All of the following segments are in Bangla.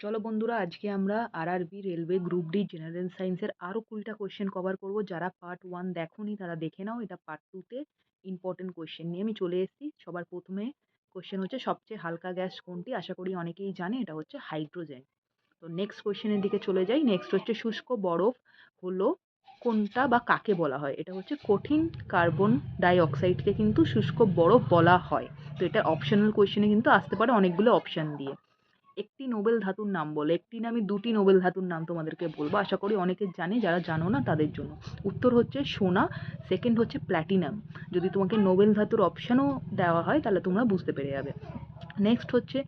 চলো বন্ধুরা, আজকে আমরা RRB railway group D general সায়েন্সের আরও কুড়িটা কোয়েশ্চেন কভার করব। যারা পার্ট ওয়ান দেখোনি, তারা দেখে নাও, এটা পার্ট টুতে ইম্পর্টেন্ট কোয়েশ্চেন নিয়ে আমি চলে এসেছি। সবার প্রথমে কোয়েশ্চেন হচ্ছে, সবচেয়ে হালকা গ্যাস কোনটি? আশা করি অনেকেই জানে, এটা হচ্ছে হাইড্রোজেন তো নেক্সট কোয়েশ্চেনের দিকে চলে যাই। নেক্সট হচ্ছে শুষ্ক বরফ হলো কোনটা বা কাকে বলা হয়? এটা হচ্ছে কঠিন কার্বন ডাইঅক্সাইডকে কিন্তু শুষ্ক বরফ বলা হয়। তো এটা অপশনাল কোয়েশ্চেনে কিন্তু আসতে পারে অনেকগুলো অপশান দিয়ে। একটি নোবেল ধাতুর নাম বলো, একটি না আমি দুটি নোবেল ধাতুর নাম তোমাদেরকে বলব। আশা করি অনেকে জানে, যারা জানো না তাদের জন্য। উত্তর হচ্ছে সোনা সেকেন্ড হচ্ছে প্ল্যাটিনাম যদি তোমাকে নোবেল ধাতুর অপশানও দেওয়া হয়, তাহলে তোমরা বুঝতে পেরে যাবে। নেক্সট হচ্ছে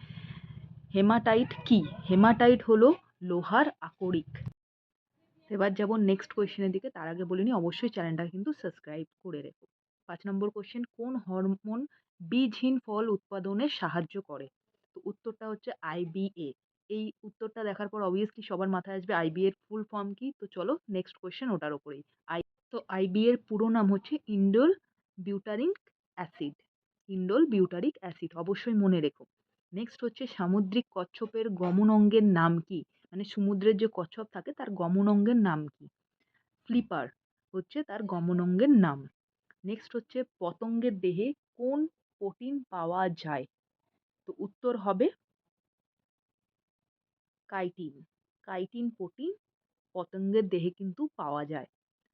হেমাটাইট কি? হেমাটাইট হলো লোহার আকরিক। এবার যাব নেক্সট কোয়েশ্চেনের দিকে। তার আগে বলিনি অবশ্যই চ্যানেলটা কিন্তু সাবস্ক্রাইব করে রেখো। পাঁচ নম্বর কোয়েশ্চেন কোন হরমোন বীজহীন ফল উৎপাদনে সাহায্য করে? তো উত্তরটা হচ্ছে আইবিএ এই উত্তরটা দেখার পর অবভিয়াসলি সবার মাথায় আসবে আইবি এর ফুল ফর্ম কি? তো চলো নেক্সট কোয়েশ্চেন ওটার ওপরেই। আই তো আইবি এর পুরো নাম হচ্ছে indole butyric acid indole butyric acid অবশ্যই মনে রেখো। নেক্সট হচ্ছে সামুদ্রিক কচ্ছপের গমন অঙ্গের নাম কি? মানে সমুদ্রের যে কচ্ছপ থাকে তার গমন অঙ্গের নাম কি? ফ্লিপার হচ্ছে তার গমন অঙ্গের নাম। নেক্সট হচ্ছে পতঙ্গের দেহে কোন প্রোটিন পাওয়া যায়? তো উত্তর হবে কাইটিন। কাইটিন, প্রোটিন পতঙ্গের দেহে কিন্তু পাওয়া যায়।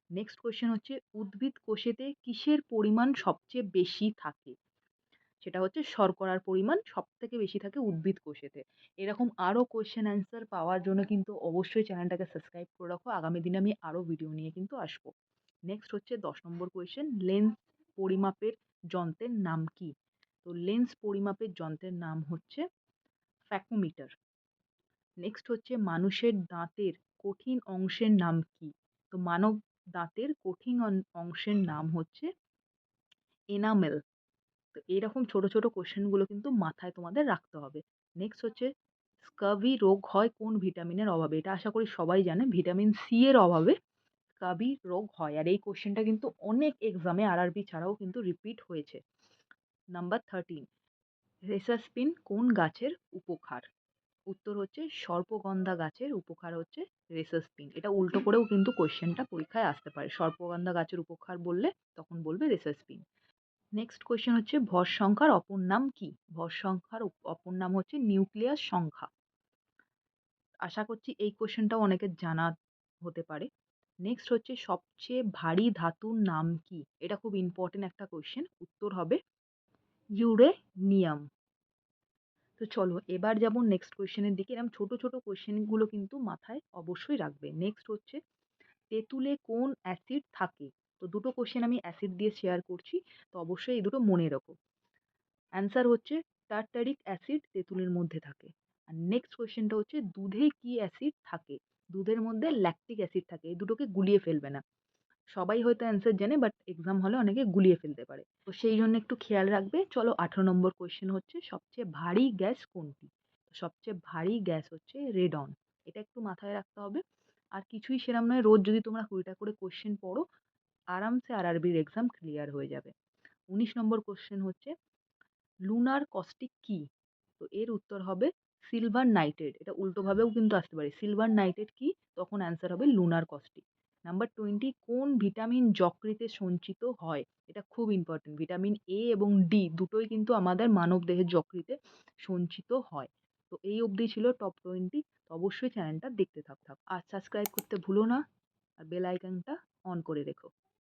নেক্সট কোয়েশ্চেন হচ্ছে, উদ্ভিদ কোষেতে কিসের পরিমাণ সবচেয়ে বেশি থাকে? সেটা হচ্ছে, শর্করার পরিমাণ সব থেকে বেশি থাকে উদ্ভিদ কোষেতে। এরকম আরও কোয়েশ্চেন অ্যান্সার পাওয়ার জন্য কিন্তু অবশ্যই চ্যানেলটাকে সাবস্ক্রাইব করে রাখো। আগামী দিনে আমি আরও ভিডিও নিয়ে কিন্তু আসব। নেক্সট হচ্ছে, দশ নম্বর কোয়েশ্চেন লেন্স পরিমাপের যন্ত্রের নাম কি? তো লেন্স পরিমাপের যন্ত্রের নাম হচ্ছে ফ্যাকোমিটার নেক্সট হচ্ছে মানুষের দাঁতের কঠিন অংশের নাম কি? তো মানব দাঁতের কঠিন অংশের নাম হচ্ছে এনামেল তো এইরকম ছোট ছোট কোশ্চেনগুলো কিন্তু মাথায় তোমাদের রাখতে হবে। নেক্সট হচ্ছে স্কাবি রোগ হয় কোন ভিটামিনের অভাবে? এটা আশা করি সবাই জানে ভিটামিন সি এর অভাবে স্কাবি রোগ হয়। আর এই কোশ্চেনটা কিন্তু অনেক এক্সামে আরআরবি ছাড়াও কিন্তু রিপিট হয়েছে। নাম্বার থার্টিন রেসাসপিন কোন গাছের উপকার? উত্তর হচ্ছে সর্পগন্ধা গাছের উপকার হচ্ছে রেসাসপিন এটা উল্টো করেও কিন্তু কোয়েশ্চেনটা পরীক্ষায় আসতে পারে। সর্পগন্ধা গাছের উপকার বললে তখন বলবে রেসাসপিন নেক্সট কোয়েশ্চেন হচ্ছে ভর সংখ্যার অপর নাম কি? ভর সংখ্যার অপর নাম হচ্ছে নিউক্লিয়াস সংখ্যা। আশা করছি এই কোয়েশ্চেনটাও অনেকের জানা হতে পারে। নেক্সট হচ্ছে সবচেয়ে ভারী ধাতুর নাম কি? এটা খুব ইম্পর্টেন্ট একটা কোয়েশ্চেন উত্তর হবে ইউরেনিয়াম তো চলো এবার যাব নেক্সট কোয়েশ্চেনের দিকে। এরকম ছোট ছোট কোয়েশ্চেনগুলো কিন্তু মাথায় অবশ্যই রাখবে। নেক্সট হচ্ছে, তেঁতুলে কোন অ্যাসিড থাকে? তো দুটো কোশ্চেন আমি অ্যাসিড দিয়ে শেয়ার করছি। তো অবশ্যই এই দুটো মনে রাখো। অ্যান্সার হচ্ছে টার্টারিক অ্যাসিড তেঁতুলের মধ্যে থাকে। আর নেক্সট কোয়েশ্চেনটা হচ্ছে, দুধে কি অ্যাসিড থাকে? দুধের মধ্যে ল্যাকটিক অ্যাসিড থাকে। এই দুটোকে গুলিয়ে ফেলবে না। সবাই হয়তো অ্যান্সার জানে বাট এক্সাম হলে অনেকে গুলিয়ে ফেলতে পারে। তো সেই জন্য একটু খেয়াল রাখবে। চলো আঠেরো নম্বর কোয়েশ্চেন হচ্ছে, সবচেয়ে ভারী গ্যাস কোনটি? সবচেয়ে ভারী গ্যাস হচ্ছে রেডন এটা একটু মাথায় রাখতে হবে। আর কিছুই সেরম নয়, রোজ যদি তোমরা কুড়িটা করে কোয়েশ্চেন পড়ো, আরামসে আরআরবির এক্সাম ক্লিয়ার হয়ে যাবে। উনিশ নম্বর কোশ্চেন হচ্ছে লুনার কস্টিক কি? তো এর উত্তর হবে সিলভার নাইটেড এটা উল্টোভাবেও কিন্তু আসতে পারে। সিলভার নাইটেড কি? তখন অ্যান্সার হবে লুনার কস্টিক নাম্বার টোয়েন্টি কোন ভিটামিন যকৃতে সঞ্চিত হয়? এটা খুব ইম্পর্টেন্ট ভিটামিন এ এবং ডি দুটোই কিন্তু আমাদের মানব দেহের যকৃতে সঞ্চিত হয়। তো এই অবধি ছিল টপ টোয়েন্টি অবশ্যই চ্যানেলটা দেখতে থাক থাক। আর সাবস্ক্রাইব করতে ভুলো না। আর বেল আইকনটা অন করে রেখো।